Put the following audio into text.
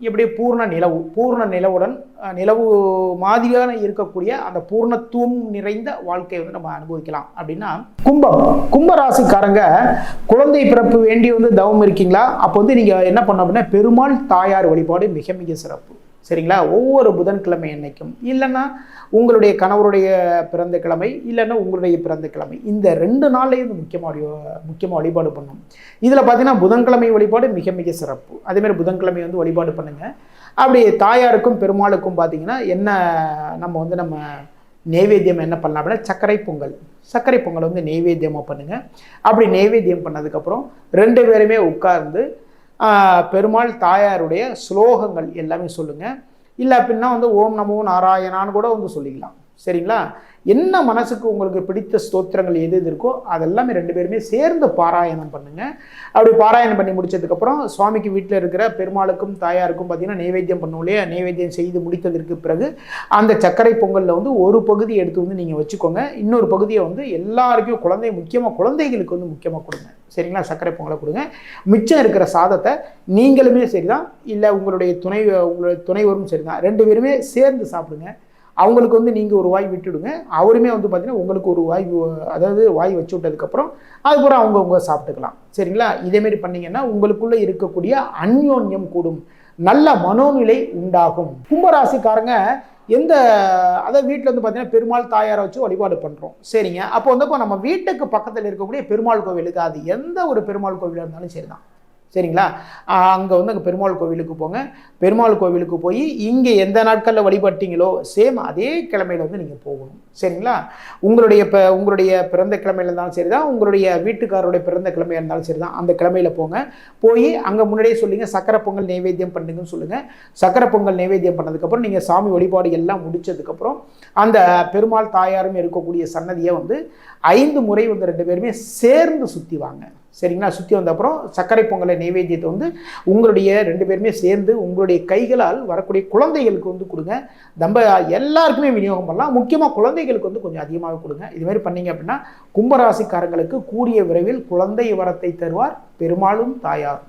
எப்படி பூர்ண நிலவு பூர்ண நிலவுடன் நிலவு மாதிரியான இருக்கக்கூடிய அந்த பூர்ணத்துவம் நிறைந்த வாழ்க்கையை வந்து நம்ம அனுபவிக்கலாம். அப்படின்னா கும்பம். கும்ப ராசிக்காரங்க குழந்தை பிறப்பு வேண்டி வந்து தவம் இருக்கீங்களா? அப்போ வந்து நீங்கள் என்ன பண்ண அப்படின்னா பெருமாள் தாயார் வழிபாடு மிக மிக சிறப்பு. சரிங்களா? ஒவ்வொரு புதன்கிழமை என்றைக்கும் இல்லைன்னா உங்களுடைய கணவருடைய பிறந்த கிழமை இல்லைன்னா உங்களுடைய பிறந்த கிழமை. இந்த ரெண்டு நாள்லையும் இது முக்கியமாக முக்கியமாக வழிபாடு பண்ணும். இதில் பார்த்தீங்கன்னா புதன்கிழமை வழிபாடு மிக மிக சிறப்பு. அதேமாதிரி புதன்கிழமை வந்து வழிபாடு பண்ணுங்கள் அப்படி தாயாருக்கும் பெருமாளுக்கும் பார்த்தீங்கன்னா என்ன நம்ம வந்து நம்ம நெய்வேத்தியம் என்ன பண்ணலாம் அப்படின்னா சர்க்கரை பொங்கல். சர்க்கரை பொங்கல் வந்து நெய்வேத்தியமாக பண்ணுங்கள் அப்படி நெய்வேத்தியம் பண்ணதுக்கப்புறம் ரெண்டு பேருமே உட்கார்ந்து பெருமாள் தாயாருடைய ஸ்லோகங்கள் எல்லாமே சொல்லுங்கள் இல்லை அப்படின்னா வந்து ஓம் நமோ நாராயணான்னு கூட வந்து சொல்லிக்கலாம். சரிங்களா? என்ன மனசுக்கு உங்களுக்கு பிடித்த ஸ்தோத்திரங்கள் எது எது இருக்கோ அதெல்லாமே ரெண்டு பேருமே சேர்ந்து பாராயணம் பண்ணுங்க. அப்படி பாராயணம் பண்ணி முடிச்சதுக்கப்புறம் சுவாமிக்கு வீட்டில் இருக்கிற பெருமாளுக்கும் தாயாருக்கும் பார்த்தீங்கன்னா நைவேத்தியம் பண்ணும் இல்லையா? நைவேத்தியம் செய்து முடித்ததற்கு பிறகு அந்த சர்க்கரை பொங்கலில் வந்து ஒரு பகுதி எடுத்து வந்து நீங்கள் வச்சுக்கோங்க. இன்னொரு பகுதியை வந்து எல்லாருக்கும் குழந்தை முக்கியமாக குழந்தைகளுக்கு வந்து முக்கியமாக கொடுங்க. சரிங்களா? சர்க்கரை பொங்கலை கொடுங்க. மிச்சம் இருக்கிற சாதத்தை நீங்களுமே சரிதான். இல்லை உங்களுடைய துணை உங்களுடைய துணைவரும் சரிதான். ரெண்டு பேருமே சேர்ந்து சாப்பிடுங்க. அவங்களுக்கு வந்து நீங்கள் ஒரு வாய் விட்டுடுங்க. அவருமே வந்து பார்த்தீங்கன்னா உங்களுக்கு ஒரு வாய் அதாவது வாய் வச்சு விட்டதுக்கப்புறம் அதுக்கப்புறம் அவங்கவுங்க சாப்பிட்டுக்கலாம். சரிங்களா? இதேமாரி பண்ணீங்கன்னா உங்களுக்குள்ளே இருக்கக்கூடிய அந்யோன்யம் கூடும். நல்ல மனோநிலை உண்டாகும். கும்பராசிக்காரங்க எந்த அதாவது வீட்டில் வந்து பார்த்தீங்கன்னா பெருமாள் தாயாரை வச்சு வழிபாடு பண்ணுறோம் சரிங்க? அப்போ வந்து இப்போ நம்ம வீட்டுக்கு பக்கத்தில் இருக்கக்கூடிய பெருமாள் கோவிலுக்கு அது எந்த ஒரு பெருமாள் கோவிலாக இருந்தாலும் சரி தான் சரிங்களா? அங்கே வந்து அங்கே பெருமாள் கோவிலுக்கு போங்க. பெருமாள் கோவிலுக்கு போய் இங்கே எந்த நாட்களில் வழிபட்டீங்களோ சேம் அதே கிழமையில வந்து நீங்கள் போகணும். சரிங்களா? உங்களுடைய இப்போ உங்களுடைய பிறந்த கிழமையில இருந்தாலும் சரி தான் உங்களுடைய வீட்டுக்காரருடைய பிறந்த கிழமையாக இருந்தாலும் சரி தான் அந்த கிழமையில் போங்க. போய் அங்கே முன்னாடியே சொல்லுங்கள் சக்கரை பொங்கல் நைவேத்தியம் பண்ணுங்கன்னு சொல்லுங்கள் சக்கரை பொங்கல் நைவேத்தியம் பண்ணதுக்கப்புறம் நீங்கள் சாமி வழிபாடு எல்லாம் முடித்ததுக்கப்புறம் அந்த பெருமாள் தாயாரும் இருக்கக்கூடிய சன்னதியை வந்து ஐந்து முறை வந்து ரெண்டு பேருமே சேர்ந்து சுற்றி வாங்க. சரிங்களா? சுற்றி வந்த அப்புறம் சர்க்கரை பொங்கலை நைவேத்தியத்தை வந்து உங்களுடைய ரெண்டு பேருமே சேர்ந்து உங்களுடைய கைகளால் வரக்கூடிய குழந்தைகளுக்கு வந்து கொடுங்க. நம்ம எல்லாருக்குமே விநியோகம் பண்ணலாம். முக்கியமாக குழந்தைகளுக்கு வந்து கொஞ்சம் அதிகமாக கொடுங்க. இது மாதிரி பண்ணீங்க அப்படின்னா கும்பராசிக்காரங்களுக்கு கூடிய விரைவில் குழந்தை வரத்தை தருவார் பெருமாளும் தாயார்